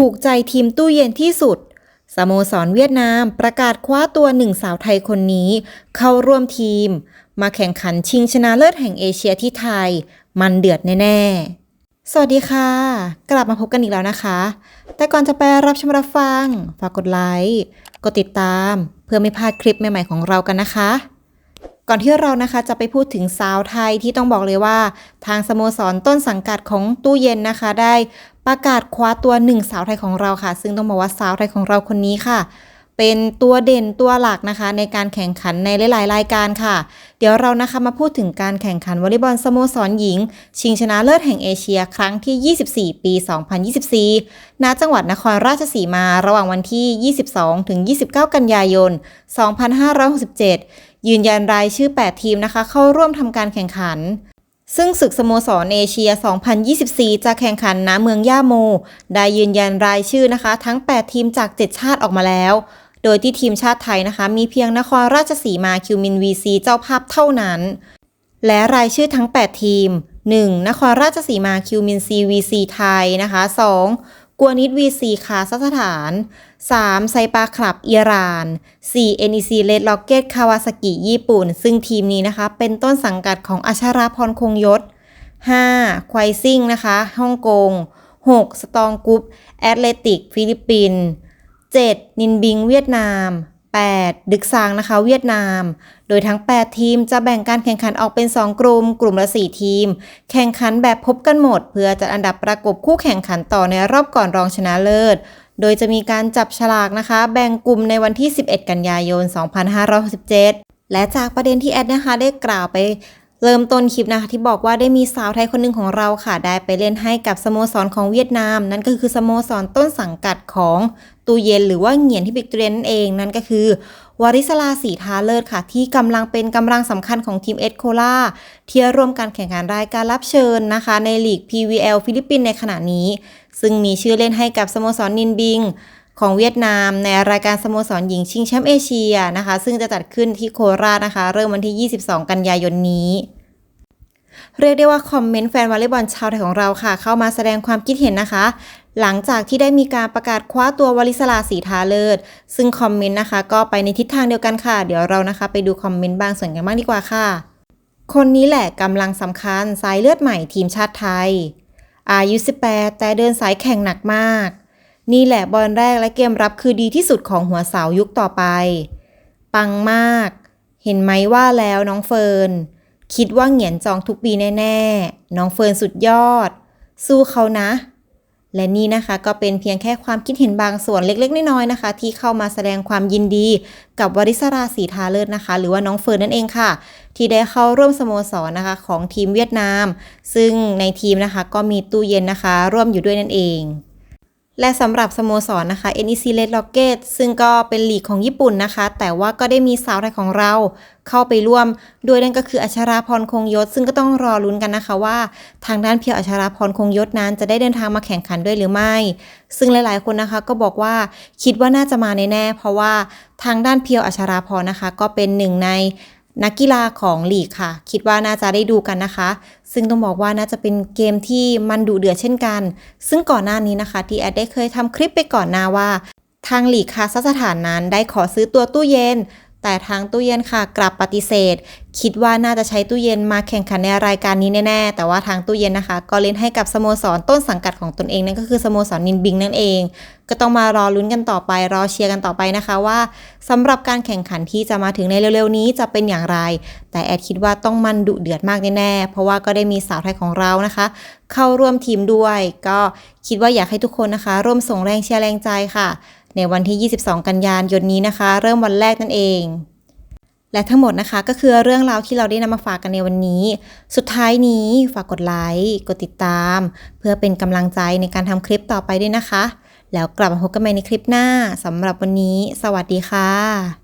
ถูกใจทีมตู้เย็นที่สุด สโมสรเวียดนามประกาศคว้าตัวหนึ่งสาวไทยคนนี้ เข้าร่วมทีม มาแข่งขันชิงชนะเลิศแห่งเอเชียที่ไทย มันเดือดแน่ ๆ สวัสดีค่ะ กลับมาพบกันอีกแล้วนะคะ แต่ก่อนจะไปรับชมรับฟัง ฝากกดไลค์ กดติดตาม เพื่อไม่พลาดคลิปใหม่ ๆ ของเรากันนะคะ ก่อนที่เรานะคะจะไปพูดถึงสาวไทยที่ต้องบอกเลยว่า ทางสโมสรต้นสังกัดของตู้เย็นนะคะ ได้ประกาศคว้าตัวหนึ่งสาวไทยของเราค่ะ ซึ่งต้องบอกว่าสาวไทยของเราคนนี้ค่ะ เป็นตัวเด่นตัวหลักนะคะ ในการแข่งขันในหลาย ๆ รายการค่ะ เดี๋ยวเรานะคะมาพูดถึงการแข่งขันวอลเลย์บอลสโมสรหญิง ชิงชนะเลิศแห่งเอเชีย ครั้งที่ 24 ปี 2024 ณ จังหวัดนครราชสีมา ระหว่างวันที่ 22 ถึง 29 กันยายน 2567 ยืนยันรายชื่อ 8 ทีมนะคะ เข้าร่วมทำการแข่งขัน ซึ่งศึกสโมสรเอเชีย 2024 จะแข่งขันณเมืองย่าโม ได้ยืนยันรายชื่อนะคะ ทั้ง 8 ทีมจาก 7 ชาติออกมาแล้ว โดยที่ทีมชาติไทยนะคะ มีเพียงนครราชสีมาคิวมินวีซีเจ้าภาพเท่านั้น และรายชื่อทั้ง 8 ทีม 1. นครราชสีมาคิวมินซีวีซีไทยนะคะ 2. กัวนิดวีซีคาซัคสถาน 3. ไซปาคลับอิหร่าน 4. NEC Red Rocket คาวาซากิญี่ปุ่น ซึ่งทีมนี้นะคะ เป็นต้นสังกัดของอัชราพรคงยศ 5. ควายซิงนะคะ ฮ่องกง 6. สตองกรุ๊ปแอตเลติก ฟิลิปปินส์ 7. นินบิง เวียดนาม 8. ดึกซางนะคะ เวียดนาม โดยทั้ง 8 ทีมจะแบ่งการแข่งขันออกเป็น 2 กลุ่ม กลุ่มละ 4 ทีม แข่งขันแบบพบกันหมด เพื่อจัดอันดับประกบคู่แข่งขันต่อในรอบก่อนรองชนะเลิศ โดยจะมีการจับฉลากนะคะ แบ่งกลุ่มในวันที่ 11 กันยายน 2567และจากประเด็นที่แอดนะคะได้กล่าวไป เริ่มต้นคลิปนะคะที่บอกว่าได้มีสาวไทยคนหนึ่งของเราค่ะ ได้ไปเล่นให้กับสโมสรของเวียดนาม นั่นก็คือสโมสรต้นสังกัดของตูเย็นหรือว่าเหงียนที่บิกเตรนนั่นเองนั่นก็คือวาริศลาสีทาเลิศค่ะ ที่กำลังเป็นกำลังสำคัญของทีมเอสโคลาที่ร่วมการแข่งขันรายการรับเชิญนะคะ ในลีก PVL ฟิลิปปินส์ในขณะนี้ ซึ่งมีชื่อเล่นให้กับสโมสรนินบิงของเวียดนามในรายการสโมสรหญิงชิงแชมป์เอเชียนะคะ ซึ่งจะจัดขึ้นที่โคราชนะคะ เริ่มวันที่ 22 กันยายนนี้ เรียกได้ว่าคอมเมนต์แฟนวอลเลย์บอลชาวไทยของเราค่ะ เข้ามาแสดงความคิดเห็นนะคะ หลังจากที่ได้มีการประกาศคว้าตัววลิศลาสีทาเลิศ ซึ่งคอมเมนต์นะคะ ก็ไปในทิศทางเดียวกันค่ะ เดี๋ยวเรานะคะ ไปดูคอมเมนต์บางส่วนกันบ้างดีกว่าค่ะ คนนี้แหละกำลังสำคัญสายเลือดใหม่ทีมชาติไทย อายุ 18 แต่เดินสายแข่งหนักมาก นี่แหละบอลแรกและเกมรับคือดีที่สุดของหัวสาวยุคต่อไป ปังมาก เห็นไหมว่าแล้วน้องเฟิร์น คิดว่าเหงียนจองทุกปีแน่ ๆ น้องเฟิร์นสุดยอด สู้เขานะ และนี่นะคะก็เป็นเพียงแค่ความคิดเห็นบางส่วนเล็ก ๆ น้อยๆนะคะ ที่เข้ามาแสดงความยินดีกับวริศราสีทาเลิศนะคะ หรือว่าน้องเฟิร์นนั่นเองค่ะ ที่ได้เข้าร่วมสโมสรนะคะของทีมเวียดนาม ซึ่งในทีมนะคะก็มีตู้เย็นนะคะ ร่วมอยู่ด้วยนั่นเอง และสำหรับสโมสรนะคะ NEC Red Rocket ซึ่งก็เป็นลีกของญี่ปุ่นนะคะ แต่ว่าก็ได้มีสาวไทยของเราเข้าไปร่วม ด้วยนั่นก็คืออัชราพรคงยศ ซึ่งก็ต้องรอลุ้นกันนะคะว่า ทางด้านเพียวอัชราพรคงยศนั้นจะได้เดินทางมาแข่งขันด้วยหรือไม่ ซึ่งหลายๆ คนนะคะก็บอกว่าคิดว่าน่าจะมาแน่ๆเพราะว่าทางด้านเพียวอัชราพรนะคะ ก็เป็นหนึ่งใน นักกีฬาของลีกค่ะ คิดว่าน่าจะได้ดูกันนะคะ ซึ่งต้องบอกว่าน่าจะเป็นเกมที่มันดุเดือดเช่นกัน ซึ่งก่อนหน้านี้นะคะที่แอดได้เคยทำคลิปไปก่อนหน้าว่า ทางหลีกคาซัคสถานนั้นได้ขอซื้อตัวตู้เย็น แต่ทางตู้เย็นค่ะกลับปฏิเสธ คิดว่าน่าจะใช้ตู้เย็นมาแข่งขันในรายการนี้แน่ๆ แต่ว่าทางตู้เย็นนะคะ ก็เล่นให้กับสโมสรต้นสังกัดของตนเองนั่นก็คือสโมสรนินบิงนั่นเอง ก็ต้องมารอลุ้นกันต่อไป รอเชียร์กันต่อไปนะคะว่าสำหรับการแข่งขันที่จะมาถึงในเร็วๆนี้จะเป็นอย่างไร แต่แอดคิดว่าต้องมันดุเดือดมากแน่ๆเพราะว่าก็ได้มีสาวไทยของเรานะคะ เข้าร่วมทีมด้วย ก็คิดว่าอยากให้ทุกคนนะคะ ร่วมส่งแรงเชียร์แรงใจค่ะ ในวันที่ 22 กันยายนนี้นะคะ เริ่มวันแรกนั่นเอง และทั้งหมดนะคะก็คือเรื่องราวที่เราได้นำมาฝากกันในวันนี้ สุดท้ายนี้ฝากกดไลค์กดติดตาม เพื่อเป็นกำลังใจในการทำคลิปต่อไปด้วยนะคะ แล้วกลับมาพบกันใหม่ในคลิปหน้าสำหรับวันนี้ สวัสดีค่ะ